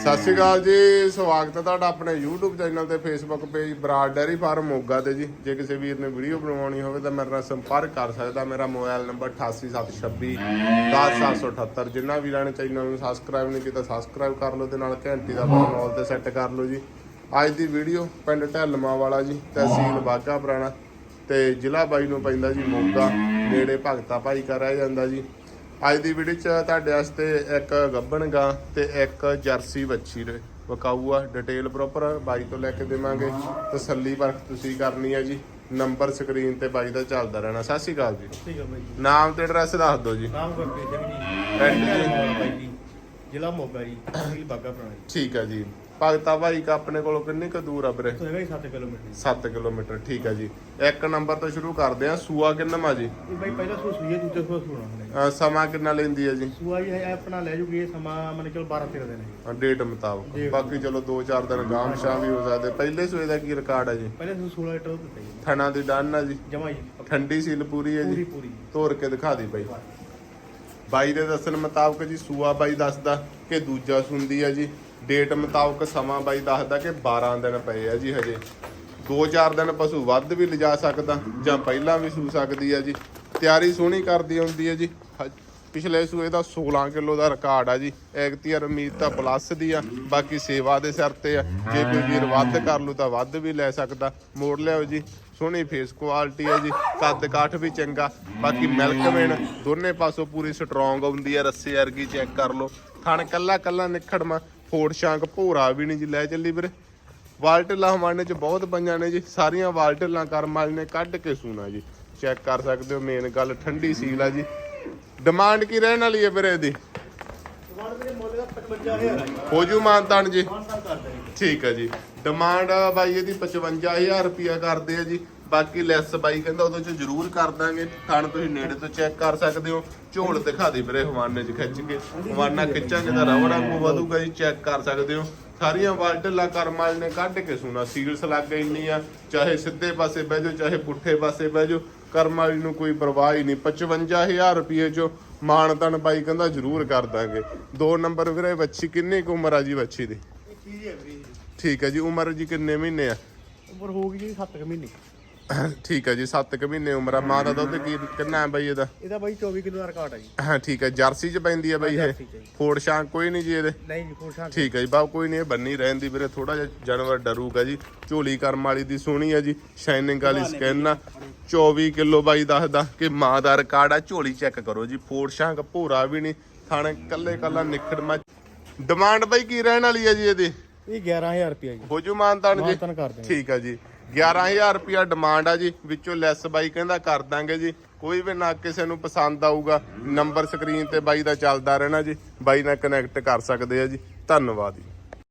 ਸਤਿ ਸ਼੍ਰੀ ਅਕਾਲ ਜੀ, ਸਵਾਗਤ ਹੈ ਤੁਹਾਡਾ ਆਪਣੇ YouTube ਚੈਨਲ ਤੇ Facebook page Brar dairy farm Moga ਤੇ ਜੀ। ਜੇ ਕਿਸੇ ਵੀਰ ਨੇ ਵੀਡੀਓ ਬਣਵਾਉਣੀ ਹੋਵੇ ਤਾਂ ਮੇਰੇ ਨਾਲ ਸੰਪਰਕ ਕਰ ਸਕਦਾ। ਮੇਰਾ ਮੋਬਾਈਲ ਨੰਬਰ 8876 10778 ਜਿੰਨਾ ਵੀਰਾਂ ਨੇ ਚੈਨਲ ਨੂੰ ਸਬਸਕ੍ਰਾਈਬ ਨਹੀਂ ਕੀਤਾ ਸਬਸਕ੍ਰਾਈਬ ਕਰ ਲਓ ਤੇ ਨਾਲ ਘੰਟੀ ਦਾ ਬਟਨ ਆਲ ਤੇ ਸੈੱਟ ਕਰ ਲਓ ਜੀ। ਅੱਜ ਦੀ ਵੀਡੀਓ ਪਿੰਡ ਢਲਮਾ ਵਾਲਾ ਜੀ, ਤਹਿਸੀਲ ਬਾਗਾ ਪੁਰਾਣਾ ਤੇ ਜ਼ਿਲ੍ਹਾ ਬਾਈ ਨੂੰ ਪੈਂਦਾ ਜੀ ਮੋਗਾ। ਨੇੜੇ ਭਗਤਾ ਭਾਈ ਕਾ ਰਹਿ ਜਾਂਦਾ ਜੀ। ਅੱਜ ਦੀ ਵੀਡੀਓ ਚ ਤੁਹਾਡੇ ਵਾਸਤੇ ਇੱਕ ਗੱਬਣ ਗਾਂ ਤੇ ਇੱਕ ਜਰਸੀ ਵੱਛੀ ਦੇ ਵਕਾਊ ਆ। ਡਿਟੇਲ ਪ੍ਰੋਪਰ ਬਾਈ ਤੋਂ ਲੈ ਕੇ ਦੇਵਾਂਗੇ। ਤਸੱਲੀ ਪਰਖ ਤੁਸੀਂ ਕਰਨੀ ਆ ਜੀ। ਨੰਬਰ ਸਕਰੀਨ ਤੇ ਬਾਈ ਦਾ ਚੱਲਦਾ ਰਹਿਣਾ। ਸਤਿ ਸ਼੍ਰੀ ਅਕਾਲ ਜੀ। ਠੀਕ ਹੈ ਬਾਈ ਜੀ। ਨਾਮ ਤੇ ਐਡਰੈਸ ਦੱਸ ਦਿਓ ਜੀ। ਨਾਮ ਗੁਰਪ੍ਰੀਤ ਸਿੰਘ ਜੀ ਪਿੰਡ ਜੀ? ਮੋਹਾਲੀ ਬਾਈ ਜੀ ਜ਼ਿਲ੍ਹਾ ਮੋਗਾ ਜੀ ਤਹਿਸੀਲ ਬਾਗਾ ਪੁਰਾਣਾ ਠੀਕ ਆ ਜੀ। ਭਗਤਾ ਭਾਈ ਕਾ ਆਪਣੇ ਕੋਲੋਂ ਕਿੰਨੀ ਕੁ ਦੂਰ ਆ ਵੀਰੇ? ਹੈਗਾ ਜੀ 7 ਕਿਲੋਮੀਟਰ ਜੀ। 7 ਕਿਲੋਮੀਟਰ ਠੀਕ ਆ ਜੀ। ਇੱਕ ਨੰਬਰ ਤੋਂ ਸ਼ੁਰੂ ਕਰਦੇ ਆ ਸੂਆ ਕਿੰਨਾ ਜੀ? ਇਹ ਬਾਈ ਪਹਿਲਾ ਸੂ ਸੂਈਏ ਦੂਜਾ ਸੂ ਸੁਣਾ ਹੁੰਦਾ ਅਹ ਸਮਾਂ ਕਿੰਨਾ ਲੈਂਦੀ ਹੈ ਜੀ? ਸੂਆ ਜੀ ਇਹ ਆਪਣਾ ਲੈ ਜੂਗੀ ਇਹ ਸਮਾਂ ਮਨ ਚਲ 12 13 ਦਿਨ ਹੈ। ਡੇਟ ਮੁਤਾਬਕ। ਬਾਕੀ ਚਲੋ 2-4 ਦਿਨ ਗਾਮ ਸ਼ਾਮ ਵੀ ਹੋ ਸਕਦੇ। ਪਹਿਲੇ ਸੂਏ ਦਾ ਕੀ ਰਿਕਾਰਡ ਹੈ ਜੀ? ਪਹਿਲੇ ਸੂ 16 ਲੀਟਰ ਦੁੱਧ ਦਿੱਤਾ ਜੀ। ਥਣਾ ਦੀ ਡਨ ਆ ਜੀ? ਜਮਾ ਜੀ ਠੰਡੀ ਸੀਲ ਪੂਰੀ ਹੈ ਪੂਰੀ ਜੀ? ਪੂਰੀ ਤੋੜ ਕੇ ਦਿਖਾ ਦੀ ਬਾਈ। ਬਾਈ ਦੇ ਦੱਸਣ ਮੁਤਾਬਕ ਜੀ ਸੂਆ ਬਾਈ ਦੱਸਦਾ ਕਿ ਦੂਜਾ ਸੁੰਦੀ ਆ ਜੀ। ਡੇਟ ਮੁਤਾਬਕ ਸਮਾਂ ਬਾਈ ਦੱਸਦਾ ਕਿ 12 ਦਿਨ ਪਏ ਆ ਜੀ ਹਜੇ। 2-4 ਦਿਨ ਪਸ਼ੂ ਵੱਧ ਵੀ ਲਿਜਾ ਸਕਦਾ, ਜਾਂ ਪਹਿਲਾਂ ਵੀ ਸੂ ਸਕਦੀ ਆ ਜੀ। ਤਿਆਰੀ ਸੋਹਣੀ ਕਰਦੀ ਹੁੰਦੀ ਹੈ ਜੀ। ਪਿਛਲੇ ਸੂਏ ਦਾ 16 ਕਿਲੋ ਦਾ ਰਿਕਾਰਡ ਆ ਜੀ। ਐਗਤੀਆਰ ਉਮੀਦ ਤਾਂ ਪਲੱਸ ਦੀ ਆ, ਬਾਕੀ ਸੇਵਾ ਦੇ ਸਿਰ ਤੇ ਆ। ਜੇ ਕੋਈ ਵੀਰ ਵੱਧ ਕਰ ਲੂ ਤਾਂ ਵੱਧ ਵੀ ਲੈ ਸਕਦਾ। ਮੋੜ ਲਿਆਓ ਜੀ। ਸੋਹਣੀ ਫੇਸ ਕੁਆਲਿਟੀ ਆ ਜੀ। ਕੱਦ ਕਾਠ ਵੀ ਚੰਗਾ। ਬਾਕੀ ਮਿਲਕ ਵੇਣ ਦੋਨੇ ਪਾਸੋਂ ਪੂਰੀ ਸਟਰੋਂਗ ਆਉਂਦੀ ਹੈ ਰੱਸੇ ਵਰਗੀ ਚੈੱਕ ਕਰ ਲਓ। ਥਣ ਕੱਲਾ ਕੱਲਾ ਨਿਖੜਮਾ। ਫੋੜ ਸ਼ਾਂਕ ਭੋਰਾ ਵੀ ਨਹੀਂ ਜੀ, ਲੈ ਚੱਲੀ ਵੀਰੇ। ਵਾਲਟਲਾਂ ਹਮਾਨੇ ਚ ਬਹੁਤ ਪੰਜਾਂ ਨੇ ਜੀ, ਸਾਰੀਆਂ ਵਾਲਟਲਾਂ ਕਰਮ ਵਾਲੇ ਨੇ ਕੱਢ ਕੇ ਸੂਣਾ ਜੀ। ਚੈੱਕ ਕਰ ਸਕਦੇ ਹੋ ਮੇਨ ਗੱਲ ਠੰਡੀ ਸੀਲ ਆ ਜੀ। ਡਿਮਾਂਡ ਕੀ ਰਹਿਣ ਵਾਲੀ ਹੈ ਵੀਰੇ ਇਹਦੀ? ਦੁਕਾਨ ਦੇ ਮੁੱਲ ਦਾ 55000 ਹੈ ਜੀ ਹੋ ਜੂ ਮਾਨਤਾਨ ਜੀ। ਠੀਕ ਹੈ ਜੀ। ਡਿਮਾਂਡ ਬਾਈ, ਇਹਦੀ 55000 ਰੁਪਿਆ ਕਰਦੇ ਆ ਜੀ। ਬਾਕੀ ਲੈਸ ਬਾਈ ਕਹਿੰਦਾ ਉਹਦੇ ਚ ਜ਼ਰੂਰ ਕਰ ਦਾਂਗੇ। ਥਣ ਤੁਸੀਂ ਨੇੜੇ ਤੋਂ ਚੈੱਕ ਕਰ ਸਕਦੇ ਹੋ। ਝੋਲ ਦਿਖਾ ਦੇ ਵੀਰੇ ਹਵਾਨੇ 'ਚ ਖਿੱਚ ਕੇ। ਹਵਾਨਾ ਖਿੱਚਾਂਗੇ ਤਾਂ ਰਬੜ ਵਾਂਗੂ ਵਧੂਗਾ ਜੀ ਚੈੱਕ ਕਰ ਸਕਦੇ ਹੋ। ਸਾਰੀਆਂ ਵਾਲਟਲਾਂ ਕਰਮਾਲ ਨੇ ਕੱਢ ਕੇ ਸੁਣਾ। ਸੀਲਸ ਲੱਗ ਗਈ ਇੰਨੀ ਆ। ਚਾਹੇ ਸਿੱਧੇ ਪਾਸੇ ਬਹਿ ਜਾਓ ਚਾਹੇ ਪੁੱਠੇ ਪਾਸੇ ਬਹਿ ਜਾਓ। ਕਰਮਾਲੀ ਨੂੰ ਕੋਈ ਪਰਵਾਹ ਹੀ ਨਹੀਂ। 55000 ਰੁਪਏ ਚੋਂ ਮਾਨਤਨ ਬਾਈ ਕਹਿੰਦਾ ਜ਼ਰੂਰ ਕਰ ਦਾਂਗੇ। ਦੋ ਨੰਬਰ ਵੀਰੇ ਬੱਚੀ ਕਿੰਨੀ ਕੁ ਉਮਰ ਆ ਜੀ ਬੱਚੀ ਦੀ? ਠੀਕ ਹੈ ਜੀ ਉਮਰ ਜੀ ਕਿੰਨੇ ਮਹੀਨੇ ਆ? ਉਮਰ ਹੋ ਗਈ ਜੀ 7 ਮਹੀਨੇ। ਠੀਕ ਹੈ ਜੀ 7 ਕੁ ਮਹੀਨੇ ਉਮਰ ਆ। ਮਾਂ ਦਾ ਦੁੱਧ ਕੀ ਕਿੰਨਾ ਹੈ ਬਾਈ ਇਹਦਾ? ਇਹਦਾ ਬਾਈ 24 ਕਿਲੋ ਦਾ ਰਿਕਾਰਡ ਹੈ ਜੀ। ਹਾਂ ਠੀਕ ਹੈ ਜਰਸੀ ਚ ਪੈਂਦੀ ਹੈ ਬਾਈ ਇਹ? ਜਰਸੀ ਚ ਜੀ। ਫੋੜ ਸ਼ਾਂਕ ਕੋਈ ਨਹੀਂ ਜੀ ਇਹਦੇ? ਨਹੀਂ ਜੀ ਫੋਰ ਸ਼ਾਂਤ ਠੀਕ ਹੈ ਜੀ ਬਾਬ ਕੋਈ ਨਹੀਂ ਇਹ ਬੰਨੀ ਰਹਿੰਦੀ ਵੀਰੇ ਥੋੜਾ ਜਿਹਾ ਜਾਨਵਰ ਡਰੂਗਾ ਜੀ। ਝੋਲੀ ਕਰਮ ਵਾਲੀ ਦੀ ਸੋਹਣੀ ਹੈ ਜੀ ਸ਼ਾਈਨਿੰਗ ਵਾਲੀ ਸਕਿਨ ਆ। 24 ਕਿਲੋ ਬਾਈ ਦੱਸਦਾ ਕਿ ਮਾਂ ਦਾ ਰਿਕਾਰਡ ਆ ਝੋਲੀ ਚੈੱਕ ਕਰੋ ਜੀ। ਫੋੜ ਸ਼ਾਂਕ ਭੋਰਾ ਵੀ ਨਹੀਂ ਥਾਣੇ ਕੱਲੇ ਕੱਲਾ ਨਿਖੜਮਾ ਡਿਮਾਂਡ ਬਾਈ ਕੀ ਰਹਿਣ ਵਾਲੀ ਹੈ ਜੀ ਇਹਦੀ? ਇਹ 11000 ਰੁਪਏ ਜੀ। ਹੋ ਜੂ ਮਾਨਤਾਨ ਜੀ? ਮਾਨਤਾਨ ਕਰ ਦਿਆਂਗੇ। ਠੀਕ ਆ ਜੀ। 11000 ਰੁਪਿਆ ਡਿਮਾਂਡ ਆ ਜੀ। ਵਿੱਚੋਂ ਲੈਸ ਬਾਈ ਕਹਿੰਦਾ ਕਰ ਦਾਂਗੇ ਜੀ। ਕੋਈ ਵੀ ਨਾ ਕਿਸੇ ਨੂੰ ਪਸੰਦ ਆਊਗਾ ਨੰਬਰ ਸਕਰੀਨ ਤੇ ਬਾਈ ਦਾ ਚੱਲਦਾ ਰਹਿਣਾ ਜੀ। ਬਾਈ ਨਾਲ ਕਨੈਕਟ ਕਰ ਸਕਦੇ ਆ ਜੀ। ਧੰਨਵਾਦ ਜੀ।